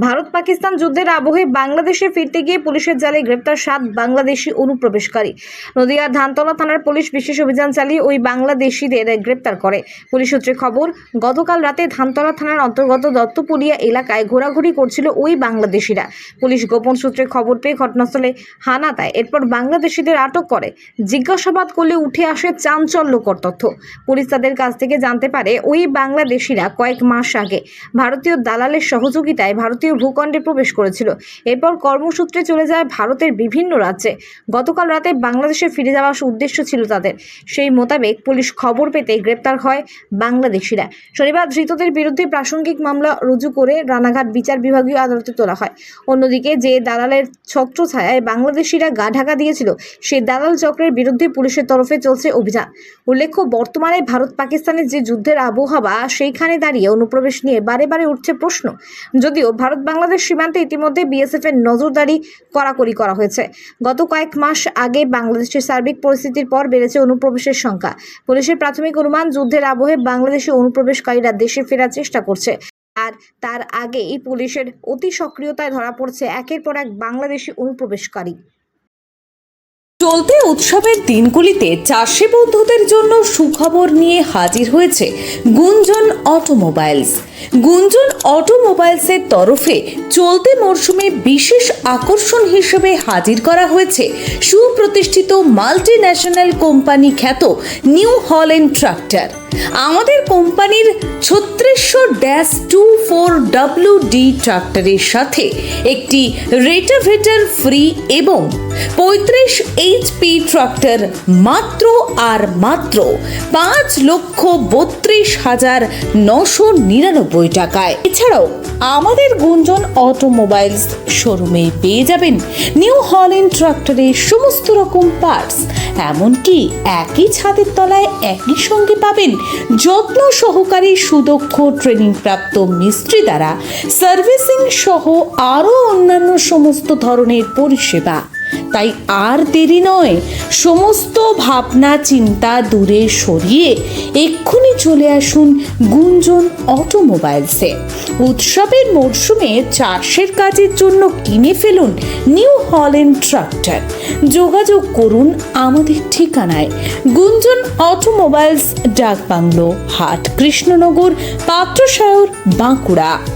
ভারত পাকিস্তান যুদ্ধের আবহে বাংলাদেশে ফিরতে গিয়ে পুলিশের জালে গ্রেপ্তার সাত বাংলাদেশি অনুপ্রবেশকারী। নদিয়ার ধানতলা থানার পুলিশ বিশেষ অভিযান চালিয়ে ওই বাংলাদেশিদের গ্রেপ্তার করে। পুলিশ সূত্রে খবর, গতকাল রাতে ধানতলা থানার অন্তর্গত দত্তপুরিয়া এলাকায় ঘোরাঘুরি করছিল ওই বাংলাদেশিরা। পুলিশ গোপন সূত্রে খবর পেয়ে ঘটনাস্থলে হানা দেয়। এরপর বাংলাদেশিদের আটক করে। জিজ্ঞাসাবাদ করলে উঠে আসে চাঞ্চল্যকর তথ্য। পুলিশ তাদের কাছ থেকে জানতে পারে, ওই বাংলাদেশিরা কয়েক মাস আগে ভারতীয় দালালের সহযোগিতায় ভারতীয় ভূখণ্ডে প্রবেশ করেছিল। এরপর কর্মসূত্রে চলে যায় ভারতের বিভিন্ন রাজ্যে। গতকাল রাতে বাংলাদেশে ফিরে যাওয়ার উদ্দেশ্য ছিল তাদের। সেই মোতাবেক পুলিশ খবর পেতে গ্রেপ্তার হয় বাংলাদেশিরা। শনিবার ধৃতদের বিরুদ্ধে প্রাসঙ্গিক মামলা রুজু করে রানাঘাট বিচার বিভাগীয় আদালতে তোলা হয়। অন্যদিকে যে দালালের ছত্রছায়ায় বাংলাদেশিরা গা ঢাকা দিয়েছিল, সেই দালাল চক্রের বিরুদ্ধে পুলিশের তরফে চলছে অভিযান। উল্লেখ্য, বর্তমানে ভারত পাকিস্তানের যে যুদ্ধের আবহাওয়া, সেইখানে দাঁড়িয়ে অনুপ্রবেশ নিয়ে বারে বারে উঠছে প্রশ্ন। যদিও ভারত বাংলাদেশ সীমান্তে ইতিমধ্যে বিএসএফ এর নজরদারি কড়াকড়ি করা হয়েছে। গত কয়েক মাস আগে বাংলাদেশের সার্বিক পরিস্থিতির পর বেড়েছে অনুপ্রবেশের সংখ্যা। পুলিশের প্রাথমিক অনুমান, যুদ্ধের আবহে বাংলাদেশে অনুপ্রবেশকারীরা দেশে ফেরার চেষ্টা করছে। আর তার আগে এই পুলিশের অতি সক্রিয়তায় ধরা পড়ছে একের পর এক বাংলাদেশি অনুপ্রবেশকারী। চলতি উৎসবের দিনগুলিতে চাষি বন্ধুদের জন্য সুখবর নিয়ে হাজির হয়েছে গুঞ্জন অটোমোবাইলস। গুঞ্জন অটোমোবাইলসের তরফে চলতি মরশুমে বিশেষ আকর্ষণ হিসেবে হাজির করা হয়েছে সুপ্রতিষ্ঠিত মাল্টি ন্যাশনাল কোম্পানি খ্যাত নিউ হল্যান্ড ট্রাক্টর। আমাদের কোম্পানির ছত্রিশশো dash two four W D ট্রাক্টরের সাথে একটি রেটাভেটার ফ্রি এবং পঁয়ত্রিশ এইচপি ট্রাক্টর মাত্র আর মাত্র পাঁচ লক্ষ বত্রিশ হাজার নশো নিরানব্বই টাকায়। এছাড়াও আমাদের গুঞ্জন অটোমোবাইলস শোরুমে পেয়ে যাবেন নিউ হল্যান্ড ট্রাক্টরের সমস্ত রকম পার্টস। এমনকি একই ছাদের তলায় একই সঙ্গে পাবেন যত্ন সহকারে সুদক্ষ ট্রেনিং প্রাপ্ত মিস্ত্রি দ্বারা সার্ভিসিং সহ আরও অন্যান্য সমস্ত ধরনের পরিষেবা তাই আর দেরি নয়, সমস্ত ভাবনা চিন্তা দূরে সরিয়ে এক্ষুনি চলে আসুন গুঞ্জন অটোমোবাইলসে। উৎসবের মরশুমে চাষের কাজের জন্য কিনে ফেলুন নিউ হল্যান্ড ট্রাক্টর। যোগাযোগ করুন আমাদের ঠিকানায়। গুঞ্জন অটোমোবাইলস, ডাকবাংলো, হাট, কৃষ্ণনগর, পাত্রসায়র, বাঁকুড়া।